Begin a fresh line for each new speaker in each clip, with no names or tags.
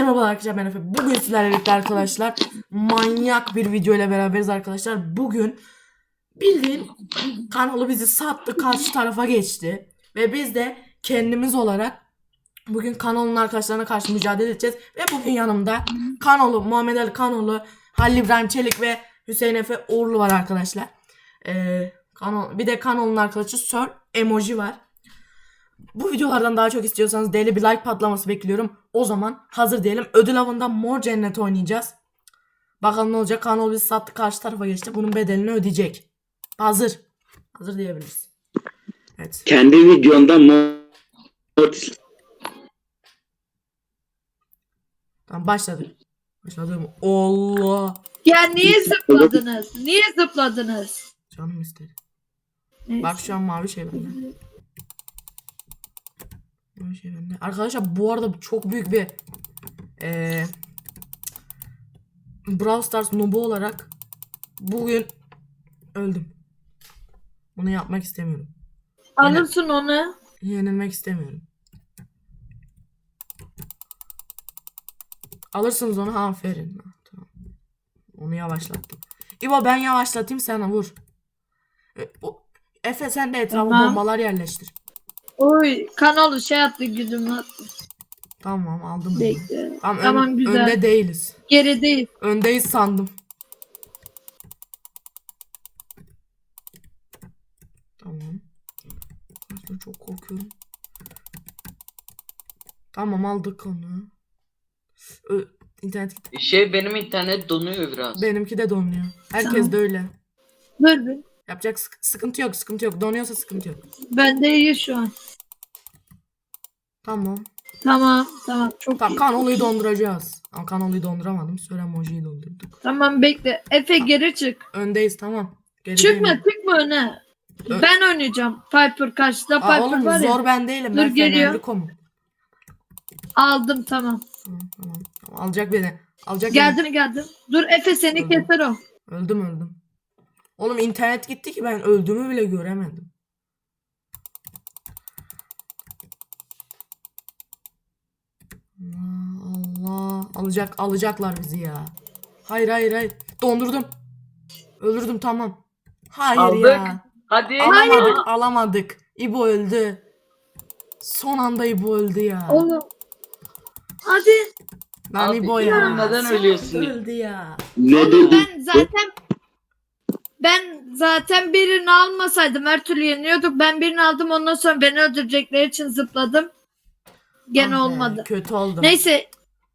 merhaba arkadaşlar ben Efe. Bugün sizlerle birlikte arkadaşlar manyak bir video ile beraberiz arkadaşlar. Bugün bildiğin kanalı bizi sattı karşı tarafa geçti. Ve biz de kendimiz olarak bugün kanalın arkadaşlarına karşı mücadele edeceğiz. Ve bugün yanımda kanalı Muhammed Ali kanalı Halil İbrahim Çelik ve Hüseyin Efe Uğurlu var arkadaşlar. Ee, kanal, bir de kanalın arkadaşı Sir Emoji var. Bu videolardan daha çok istiyorsanız deli bir like patlaması bekliyorum. O zaman hazır diyelim. Ödül avında mor cennet oynayacağız. Bakalım ne olacak. Kanal bizi sattı karşı tarafa geçti. Bunun bedelini ödeyecek. Hazır. Hazır diyebiliriz. Evet.
Kendi videonda mod
Tamam başladık. Başladım. Allah.
Ya niye zıpladınız? Niye zıpladınız?
Canım istedi.
Neyse.
Bak şu an mavi şey bende. Şey bende. Arkadaşlar bu arada çok büyük bir eee Brawl Stars noob'u olarak bugün öldüm. Bunu yapmak istemiyorum.
Alırsın onu.
Yenilmek istemiyorum. Alırsınız onu aferin. Tamam. Onu yavaşlattım. İbo ben yavaşlatayım sen vur. E, o- Efe sen de etrafa
Tamam.
bombalar yerleştir.
Oy kanalı şey attı güdüm attı.
Tamam aldım bunu.
Bekle.
Tamam, ön-
Tamam, güzel.
önde değiliz.
Gerideyiz.
Öndeyiz sandım. Tamam. Aslında çok korkuyorum. Tamam aldık onu. Ö internet gitti.
Şey benim internet donuyor biraz.
Benimki de donuyor. Herkes
Tamam.
de öyle.
Dur bir.
Yapacak sık- sıkıntı yok, sıkıntı yok. Donuyorsa sıkıntı yok.
Bende iyi şu an.
Tamam.
Tamam tamam çok
Tamam
iyi.
kanalıyı donduracağız. Ama kanalıyı donduramadım. Söyle emojiyi dondurduk.
Tamam bekle. Efe geri çık.
Öndeyiz tamam. Geri
Çıkma çıkma öne.
Ö-
Ben oynayacağım. Piper karşıda
Aa,
Piper
oğlum
var ya.
zor ben değilim.
Dur,
Ben
geliyor. Aldım tamam.
Tamam, tamam, tamam. Alacak beni. Alacak
Geldim geldim. Dur Efe seni
Öldüm.
keser o.
beni. Öldüm öldüm. Oğlum internet gitti ki ben öldüğümü bile göremedim. Allah. Alacak alacaklar bizi ya. Hayır hayır hayır. Dondurdum. Öldürdüm tamam. Hayır
Aldık.
ya.
Hadi.
Alamadık alamadık. İbo öldü. Son anda İbo öldü ya.
Oğlum. Hadi.
Lan
Abi,
İbo ya.
neden ölüyorsun?
Öldü ya.
ne dedi?
ben zaten ben zaten birini almasaydım her türlü yeniyorduk. Ben birini aldım ondan sonra beni öldürecekleri için zıpladım. Gene
Ah be,
olmadı.
Kötü oldu.
Neyse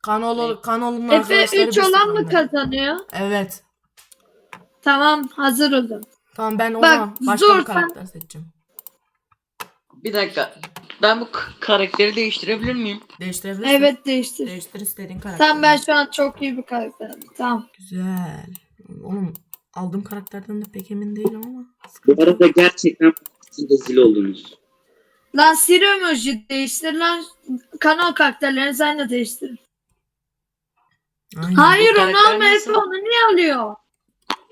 Kanal, kanalın
Efe
arkadaşları
3
bir
olan mı kazanıyor?
Evet.
Tamam hazır olun.
Tamam ben o
Bak,
başka
zor,
bir karakter seçeceğim.
Bir dakika. Ben bu k- karakteri değiştirebilir miyim?
Değiştirebilirsin.
Evet değiştir.
Değiştir istediğin karakter.
Tamam ben şu an çok iyi bir karakterim. Tamam.
Güzel. Oğlum aldığım karakterden de pek emin değilim ama.
Bu arada gerçekten rezil oldunuz.
Lan Siri emoji değiştir lan. Kanal karakterlerini sen de değiştir.
Aynen.
Hayır
Bu
onu
karakter
alma
nasıl?
Efe onu niye alıyor?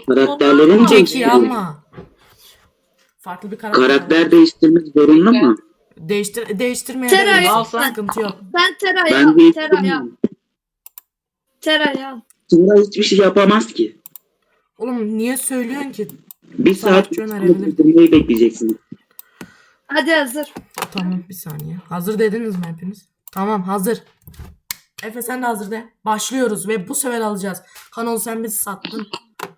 Karakterlerin
Onu
Jackie'yi alma. Farklı bir karakter.
Karakter değiştirmek zorunda mı?
Değiştir değiştirmeye
Teray-
de
Al
sıkıntı yok.
Sen Tera'yı
Ben
al. Tera'yı al.
değiştirmiyorum.
Tera'yı al.
Sonra hiçbir şey yapamaz ki.
Oğlum niye söylüyorsun ki?
Bir saat
Savaşçı önerebilir.
bitirmeyi bekleyeceksiniz.
Hadi hazır.
Tamam bir saniye. Hazır dediniz mi hepiniz? Tamam hazır. Efe sen de hazır de. Başlıyoruz ve bu sefer alacağız. Kanal sen bizi sattın.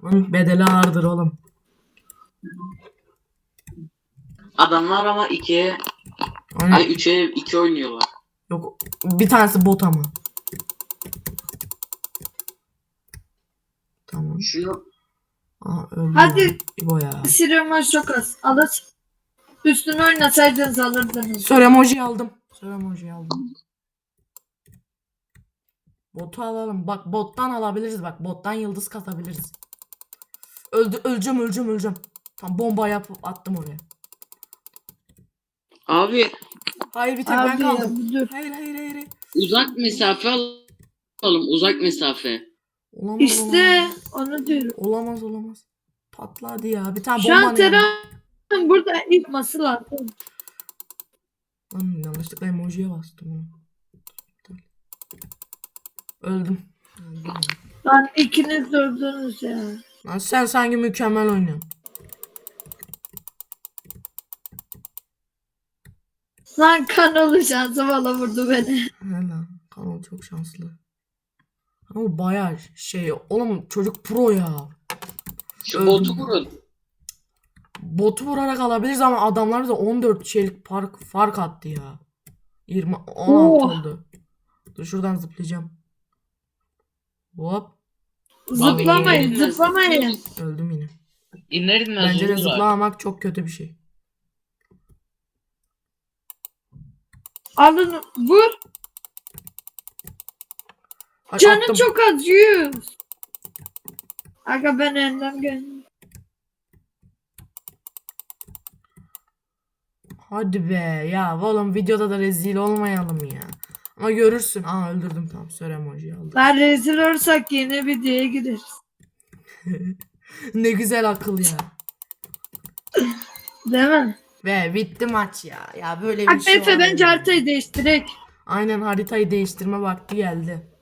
Bunun bedeli ağırdır oğlum.
Adamlar ama ikiye,
Aynen.
ay üçe iki oynuyorlar.
Yok bir tanesi bot ama. Tamam.
Şunu
Hadi.
İbo ya.
Siri emoji çok az. Alır. Üstüne oynasaydınız alırdınız.
Sör emoji aldım. Sör emoji aldım. Botu alalım. Bak bottan alabiliriz bak. Bottan yıldız katabiliriz. Öldü öleceğim öleceğim öleceğim. Tam bomba yapıp attım oraya.
abi
Hayır bir tek ben
Abi ya,
kaldım.
dur.
Hayır hayır hayır. hayır.
uzak mesafe alalım. Uzak mesafe.
Olamaz
İşte
olamaz.
onu diyorum.
Olamaz olamaz. Patladı ya. Bir tane
Şu
bomba
an Tera'nın burada yıkması lazım.
Lan yanlışlıkla emojiye bastım. Öldüm. Öldüm ya.
Lan ikiniz durdunuz ya.
Lan sen sanki mükemmel oynuyorsun.
Lan kanalı şansı valla vurdu beni.
He lan. Kanal çok şanslı. Kanal bayağı şey. Oğlum çocuk pro ya.
Şu botu vurun.
Botu vurarak alabiliriz ama adamlar da 14 şeylik fark, fark attı ya. 20 16
Oh.
oldu. Dur şuradan zıplayacağım. Hop
Zıplamayın zıplamayın.
öldüm yine.
İner inmez
Bence de zıplamamak çok kötü bir şey.
Alın vur.
Ay,
Canı
attım.
çok az yüz. Aga ben elden geldim.
Hadi be ya oğlum videoda da rezil olmayalım ya. Ama görürsün. Aa öldürdüm tamam. Söyle emojiyi aldım.
Ben rezil olursak yine videoya gideriz.
ne güzel akıl ya.
Değil mi?
Ve bitti maç ya. Ya böyle bir
Bak
şey
Efe bence haritayı değiştirek.
Aynen haritayı değiştirme vakti geldi.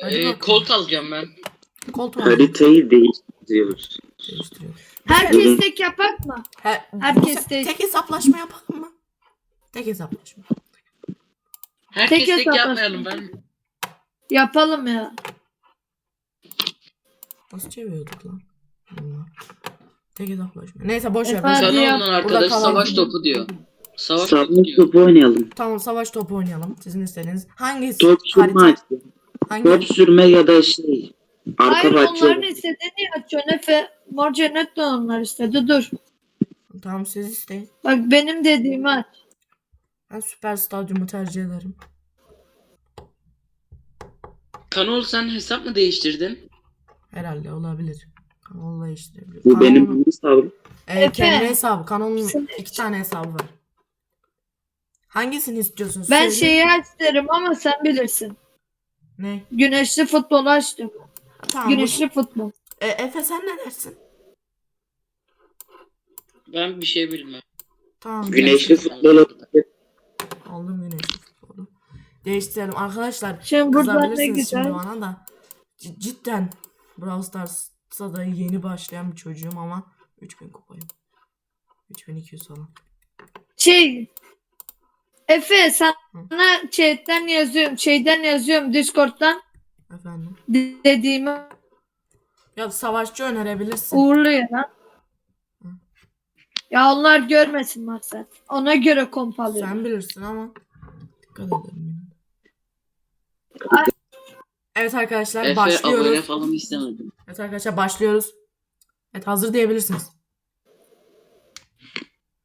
Hadi
Ee,
bakalım.
kolt alacağım ben.
Koltuğu
Haritayı değiştiriyoruz.
değiştiriyoruz.
Herkes tek yapak mı?
He,
Herkes tek.
tek hesaplaşma yapalım mı? Tek hesaplaşma.
Herkes
Tek
tek,
hesaplaşma.
yapmayalım ben.
Yapalım ya.
Nasıl çeviriyorduk lan? Allah. Tek hesaplaşma. Neyse boş ver.
Efe,
boş ver.
hadi
Sana
Burada
arkadaş
kalalım.
savaş topu diyor. Savaş
Savaş
topu diyor.
topu oynayalım.
Tamam savaş topu oynayalım. Sizin istediğiniz. Hangisi?
Top
harita?
açtı.
Hangi?
Top sürme ya da şey. Arka
Hayır
bahçe.
onların istediğini açıyorsun Efe. Mor cennet de onlar istedi. Dur.
Tamam siz isteyin.
Bak benim dediğimi aç.
Ben süper stadyumu tercih ederim.
Kanol sen hesap mı değiştirdin?
Herhalde olabilir. Kanalla değiştirebilir.
Bu benim
Kanalın-
hesabım.
Ee,
Efe.
kendi hesabı. Kanalın
Sen-
iki tane hesabı var. Hangisini istiyorsun?
Ben
Söyle.
şeyi aç derim ama sen bilirsin.
Ne?
Güneşli futbol açtım.
Tamam. bu-
Güneşli futbol.
E, Efe sen ne dersin?
Ben bir şey bilmem.
Tamam.
Güneşli futbol.
Aldım güneşli futbolu. Değiştirelim. Arkadaşlar
Şimdi burada ne
kızabilirsiniz şimdi
güzel.
bana da. C- cidden Brawl Stars'a da yeni başlayan bir çocuğum ama 3000 kupayım. 3200 falan.
Şey Efe sana chatten yazıyorum. Şeyden yazıyorum Discord'dan
Efendim.
de- dediğimi
Ya savaşçı önerebilirsin.
uğurluyor lan. Ya onlar görmesin maksat. Ona göre komp alıyorum.
Sen bilirsin ama dikkat edelim.
Ay.
Evet arkadaşlar
Efe abone
başlıyoruz.
falan istemedim.
Evet arkadaşlar başlıyoruz. Evet hazır diyebilirsiniz.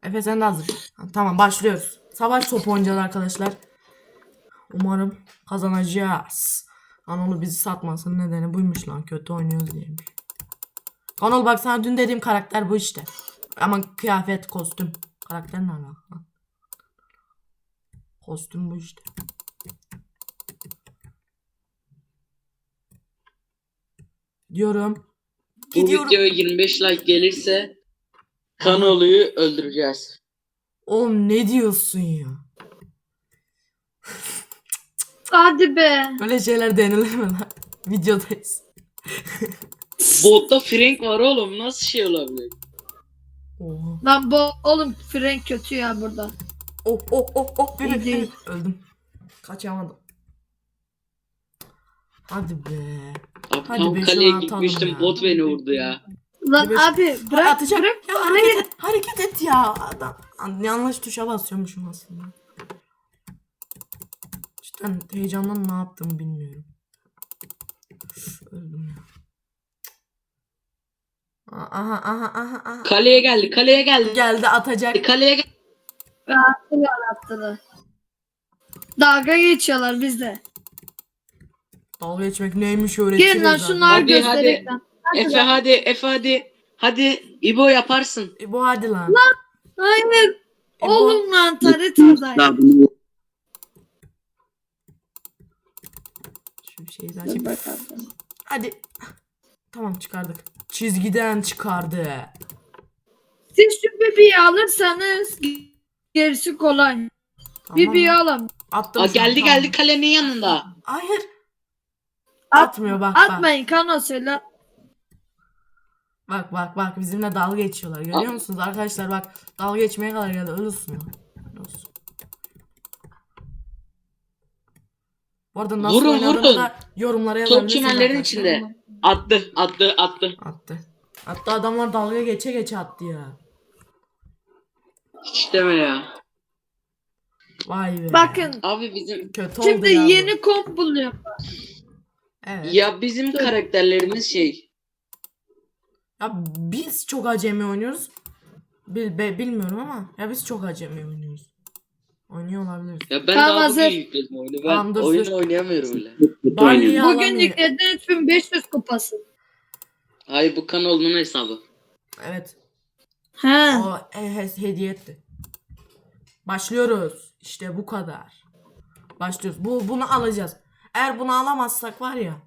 Efe sen de hazır. Ha, Tamam başlıyoruz. Savaş topu oynayacağız arkadaşlar. Umarım kazanacağız. Anadolu bizi satmasın nedeni buymuş lan kötü oynuyoruz diyemiş. Anadolu bak sana dün dediğim karakter bu işte. Ama kıyafet kostüm. Karakter ne alaka? Kostüm bu işte. Diyorum.
Bu
Gidiyorum.
videoya 25 like gelirse Kanolu'yu öldüreceğiz.
Oğlum ne diyorsun ya?
Hadi be.
Böyle şeyler denilir mi lan? Videodayız.
Botta Frank var oğlum nasıl şey olabilir?
Oha.
Lan bu oğlum Frank kötü ya burada.
Oh oh oh oh. Bir,
İyi
bir,
değil.
bir. Öldüm. Kaçamadım. Hadi be.
Abi
Hadi
tam
be,
kaleye
atalım
gitmiştim
ya.
bot beni vurdu ya.
Lan
Evet.
abi bırak
Atacağım.
bırak.
Ya hareket et, hareket et ya. Adam, yanlış tuşa basıyormuşum aslında. Cidden heyecandan ne yaptım bilmiyorum. Öldüm ya. Aha aha aha aha.
Kaleye geldi kaleye geldi.
Geldi atacak.
Kaleye geldi.
Attılar attılar. Dalga geçiyorlar bizde.
Dalga geçmek neymiş öğreteceğiz.
Gelin lan
zaten.
şunlar
Hadi,
lan. Hadi
Efe
lan.
hadi Efe hadi. Hadi İbo yaparsın.
E, bu hadi lan.
Hayır.
E,
Oğlum lan taretadayım.
Hesabını
Şu şeyi
bakalım.
Hadi. Tamam çıkardık. Çizgiden çıkardı.
Siz şu bebeği alırsanız gerisi kolay.
Tamam.
Bebeği alalım.
Attım
Aa, geldi
tamam.
geldi kalenin yanında.
Hayır. Atmıyor bak bak.
Atmayın Kano söyle.
Bak bak bak bizimle dalga geçiyorlar. Görüyor musunuz arkadaşlar bak dalga geçmeye kadar geldi. Ölürsün ya. Ölürsün. Bu arada nasıl
Vurun, vurun.
da yorumlara
Top
yazabilirsiniz.
çimenlerin
arkadaşlar.
içinde. Attı, attı, attı.
Attı. Hatta adamlar dalga geçe geçe attı ya.
Hiç deme ya.
Vay be.
Bakın
Abi bizim
Kötü oldu
şimdi
ya. bu.
yeni komp buluyorum.
Evet.
ya bizim karakterlerimiz şey.
Ya biz çok acemi oynuyoruz. Bil, be- bilmiyorum ama ya biz çok acemi oynuyoruz. Oynuyor olabiliriz.
Ya ben
Tamam,
daha
hazır.
bugün yükledim oyunu. Ben
Tamam, dur, dur.
oynayamıyorum
oynuyor.
ya.
Bugün yükledin 3500 kupası.
Hayır bu kanalımın hesabı.
Evet.
He.
O e, he- hediye etti. Başlıyoruz. İşte bu kadar. Başlıyoruz. Bu bunu alacağız. Eğer bunu alamazsak var ya.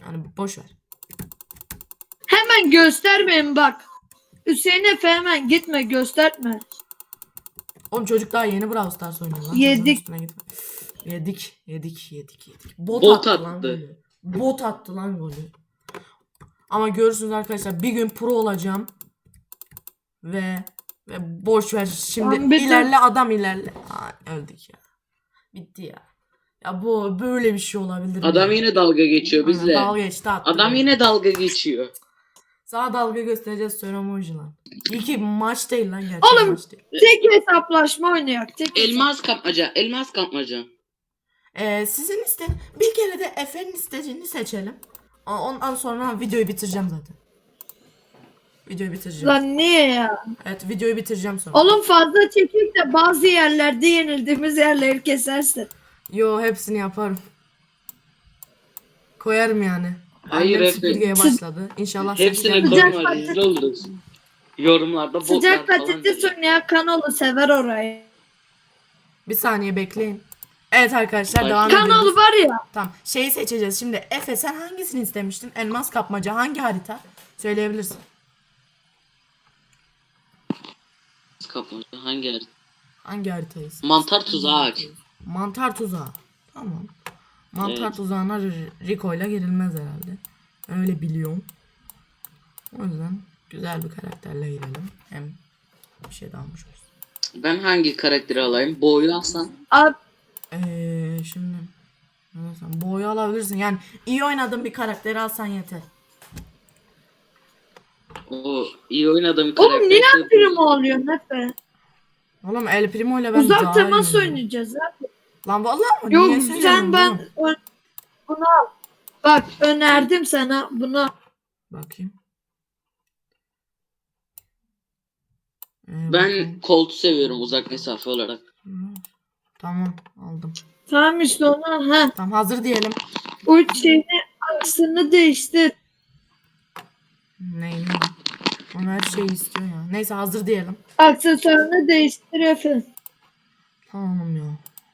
Yani boş ver.
Hemen göstermeyin bak. Hüseyin Efe hemen gitme gösterme.
Oğlum çocuk daha yeni Brawl Stars oynuyor lan.
Yedik.
Yedik. Yedik. Yedik. Yedik. Bot,
Bot
attı, lan
attı.
golü. Bot attı lan golü. Ama görürsünüz arkadaşlar bir gün pro olacağım. Ve ve boş ver şimdi
Lan
ilerle adam ilerle. Aa, öldük ya. Bitti ya. Ya bu böyle bir şey olabilir mi?
Adam yine dalga geçiyor bizle.
Dalga geçti attı.
Adam yine dalga geçiyor.
Sana dalga göstereceğiz sonra emoji lan. İyi ki maç değil lan gerçek
Oğlum.
maç değil.
Tek hesaplaşma oynayak. Tek
Elmas kapmaca, elmas kapmaca.
Ee, sizin iste bir kere de Efe'nin istediğini seçelim. O- Ondan sonra videoyu bitireceğim zaten. Videoyu bitireceğim.
Lan niye ya?
Evet videoyu bitireceğim sonra.
Oğlum fazla çekip de bazı yerlerde yenildiğimiz yerleri kesersin.
Yo hepsini yaparım. Koyarım yani.
Hayır,
Annem süpürgeye başladı. İnşallah
Hepsine
Sıcak
koyma
patates-
rezil oluruz. Yorumlarda botlar
Sıcak
falan.
patates oynayan kanalı sever orayı.
Bir saniye bekleyin. Evet arkadaşlar
Ay.
devam
Kanalı
ediyoruz.
var ya.
Tamam şeyi seçeceğiz. Şimdi Efe sen hangisini istemiştin? Elmas kapmaca hangi harita? Söyleyebilirsin.
Kapmaca hangi yer?
Hangi haritayı?
Mantar tuzağı aç.
Mantar tuzağı. Tamam. Mantar
Evet.
tuzağına Rico ile girilmez herhalde. Öyle biliyorum. O yüzden güzel bir karakterle girelim. Hem bir şey de almış olsun.
Ben hangi karakteri alayım? Boyu alsan.
Abi,
Ee, şimdi ne desem, boyu alabilirsin. Yani iyi oynadığın bir karakteri alsan yeter.
O iyi oynadığım karakter.
oğlum niye prim oluyor Nefe?
Oğlum El Primo ile ben
Uzak
daha
temas oynayacağız abi.
Lan vallahi mı?
Yok
Niye
sen ben al. Bak önerdim sana bunu.
Bakayım. Ee,
Ben
bakayım.
koltu seviyorum uzak mesafe olarak.
Tamam aldım.
Tamam işte onu ha.
Tamam hazır diyelim.
O şeyini aksını değiştir.
Neyini? Onu her şeyi istiyor ya. Neyse hazır diyelim.
Aksesuarını değiştir Efe.
Tamam ya.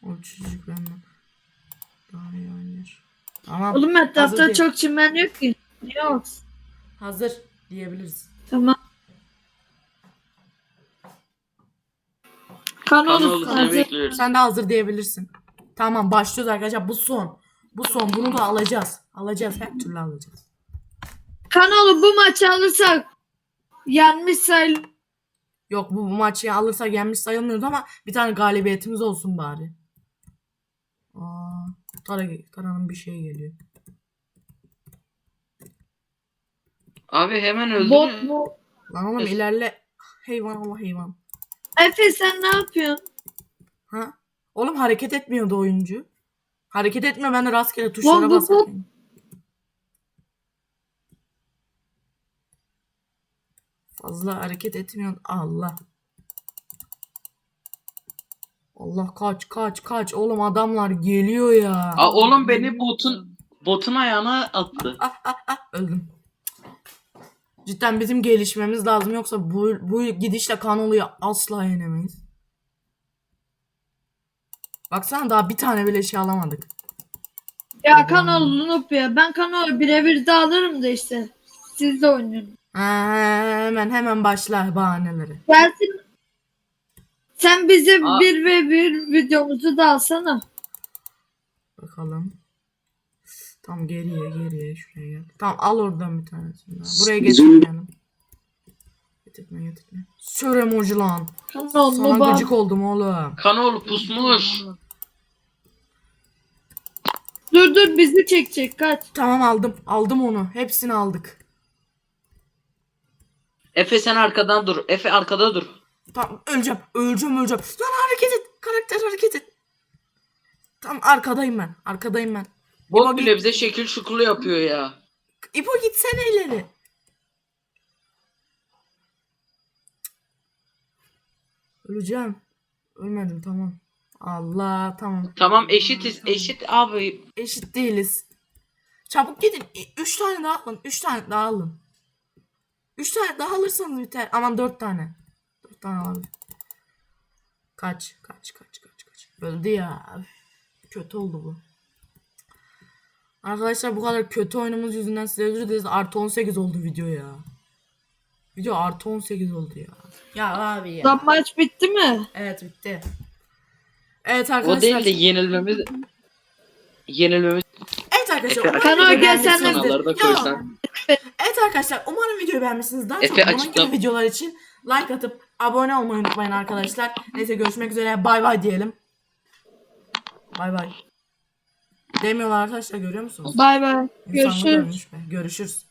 O çocuk benden daha iyi oynuyor. Tamam.
Oğlum
hazır
etrafta
değil.
çok çimen yok ki. Olsun?
Hazır diyebiliriz.
Tamam. Kanal
Kanalı seni
hazır.
bekliyoruz.
Sen de hazır diyebilirsin. Tamam başlıyoruz arkadaşlar. Bu son. Bu son. Bunu da alacağız. Alacağız. Her türlü alacağız.
Kanalı bu maçı alırsak yenmiş sayılır.
Yok bu, bu maçı alırsak yenmiş sayılmıyordu ama bir tane galibiyetimiz olsun bari. Tara, Tara'nın bir şey geliyor.
Abi hemen öldü
Bot mu?
Lan oğlum ilerle. Heyvan Allah heyvan.
Efe sen ne yapıyorsun?
Ha? Oğlum hareket etmiyordu oyuncu. Hareket etmiyor ben de rastgele tuşlara
bu
basarken. Fazla hareket etmiyor. Allah. Allah kaç kaç kaç. Oğlum adamlar geliyor ya.
Aa, oğlum beni botun botun ayağına attı.
Ah, ah, ah, öldüm. Cidden bizim gelişmemiz lazım yoksa bu, bu gidişle Kanolu'yu asla yenemeyiz. Baksana daha bir tane bile şey alamadık.
Ya kanalı noob ya. Ben kanalı birebir de alırım da işte. Siz de oynayın.
Ha, hemen hemen başla bahaneleri.
Gelsin. Sen bize
Aa.
bir ve bir videomuzu da alsana.
Bakalım. Tamam geriye geriye şuraya gel. Tamam al oradan bir tanesini daha. Buraya
Zoom.
getirme yanım. Getirtme getirme. Sür emoji lan.
Kanal
Sana
baba.
gıcık oldum oğlum.
Kanoğlu pusmuş.
Dur dur bizi çekecek kaç.
Tamam aldım. Aldım onu. Hepsini aldık.
Efe sen arkadan dur. Efe arkada dur.
Tamam öleceğim. Öleceğim öleceğim. Lan hareket et. Karakter hareket et. Tamam arkadayım ben. Arkadayım ben.
Bot
Bak-
bile bize şekil şukulu yapıyor ya.
İbo gitsene ileri. Öleceğim. Ölmedim tamam. Allah tamam.
Tamam eşitiz. Eşit abi.
Eşit değiliz. Çabuk gidin. İ- Üç tane daha alın. Üç tane daha alın. Üç tane daha alırsanız biter. Aman dört tane. Tane alalım. Kaç. Kaç kaç kaç kaç. Öldü ya. Kötü oldu bu. Arkadaşlar bu kadar kötü oyunumuz yüzünden size özür dileriz. Artı 18 oldu video ya. Video artı 18 oldu ya. Ya abi ya.
Lan maç bitti mi?
Evet bitti. Evet arkadaşlar.
O değil de yenilmemiz yenilmemiz
Evet arkadaşlar.
Efe
umarım
Kano, gel sen de-.
Evet arkadaşlar umarım videoyu beğenmişsiniz. Daha çok
Efe
bunun
açıkla-
gibi videolar için like atıp abone olmayı unutmayın arkadaşlar. Neyse görüşmek üzere. Bay bay diyelim. Bay bay. Demiyorlar arkadaşlar görüyor musunuz?
Bay bay. Görüşürüz.
ölmüş be. Görüşürüz.